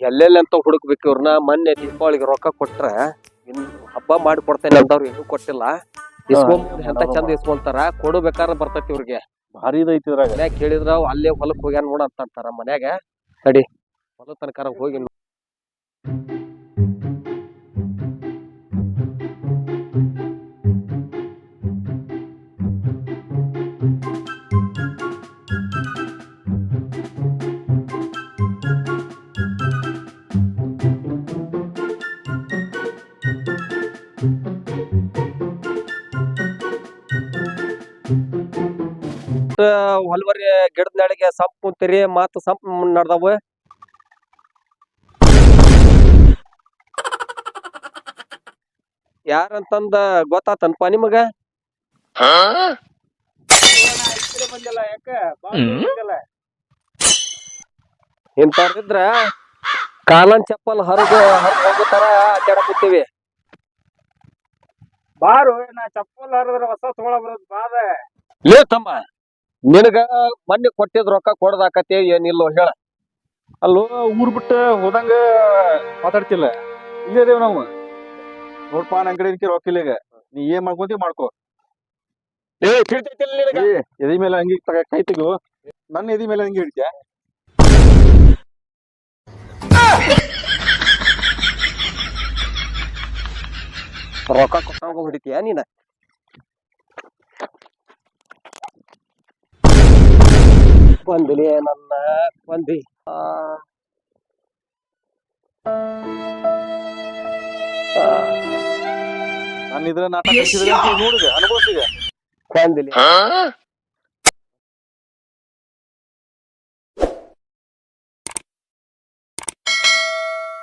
ಎಲ್ಲೆಲ್ಲಿ ಅಂತ ಹುಡುಕ್ಬೇಕು ಇವ್ರನ್ನ? ಮೊನ್ನೆ ದೀಪಾವಳಿಗೆ ರೊಕ್ಕ ಕೊಟ್ರೆ ಇನ್ ಹಬ್ಬ ಮಾಡಿ ಕೊಡ್ತೇನೆ ಅಂತವ್ರು ಏನೂ ಕೊಟ್ಟಿಲ್ಲ. ಇಸ್ಕೊಂಡ್ ಎಂತ ಚಂದ ಇಸ್ಕೊಂತಾರ ಕೊಡ್ಬೇಕಾದ್ರೆ ಬರ್ತೈತಿ ಇವ್ರಿಗೆ. ಭಾರಿ ಐತಿ ಇದ್ರಾಗ. ಮನ್ಯಾಗ ಕೇಳಿದ್ರ ಅವ್ ಅಲ್ಲೇ ಹೊಲಕ್ ಹೋಗ್ಯಾನ ನೋಡ ಅಂತ ಅಂತಾರ ಮನ್ಯಾಗ. ತಡಿ. ಹೊಲ ತನಕ ಹೋಗಿ ನೋಡ್- ಹೊಲ್ವರಿ ಗಿಡದ ನೆಳಗೆ ಸಂಪ್ ಕುಂತೀರಿ ಮತ್ತ ಸಂಪ್ ನಡ್ದಾವ. ಯಾರಂತಂದ ಗೊತ್ತಾತನ್ಪ ನಿಮಗ? ಇಂಥವ್ರಿದ್ರ ಕಾಲನ್ ಚಪ್ಪಲ್ ಹರಿದು ಹರಿದು ಹೋಗುತ್ತಾರ ತರ ಅಡ್ಡಾಡಕತ್ತೀವಿ ಬಾರು ನಾ ಚಪ್ಪಲ್ ಹರಿದ್ರೆ ಹೊಸ ತಗೊಳ ಬರೋದು ಬಾದ. ಲೇ ತಮ್ಮ ನಿನಗ ಮೊನ್ನೆ ಕೊಟ್ಟಿದ್ ರೊಕ್ಕ ಕೊಡದಾಕತಿ ಏನಿಲ್ಲೋ ಹೇಳ. ಅಲ್ಲೋ ಊರ್ ಬಿಟ್ಟ ಹೋದಂಗ ಮಾತಾಡ್ತಿಲ್ಲ. ಇಲ್ಲೇ ಇದೇವ್ ನಾವು. ನೋಡ್ಪ ನನ್ ಕಡೆ ಇದಕ್ಕೆ ರೊಕ್ಕ ಇಲ್ಲ ಈಗ. ನೀ ಏನ್ ಮಾಡ್ಕೊಂತಿ ಮಾಡ್ಕೋ. ಏ ತಿಳಿತೈತಿಲ್ಲ ನಿನಗ? ಏ, ಎದಿ ಮೇಲೆ ಹಂಗಿ ತಗ ಕೈ ತೆಗು. ನನ್ನ ಎದಿ ಮೇಲೆ ಹಂಗಿ ಹಿಡಿತ್ಯಾ? ರೊಕ್ಕ ಕೊಟ್ಟಂಗ ಹೊಡಿತೀಯ ನೀನ? ಬಂದಿಲಿ ನನ್ನ ಕೊಂದಿ ನಾನು ಇದ್ರ ನಾಟಕ ನೋಡಿದೆ ಅನುಭವಿಸಿದೆ. ಬಂದಿಲಿ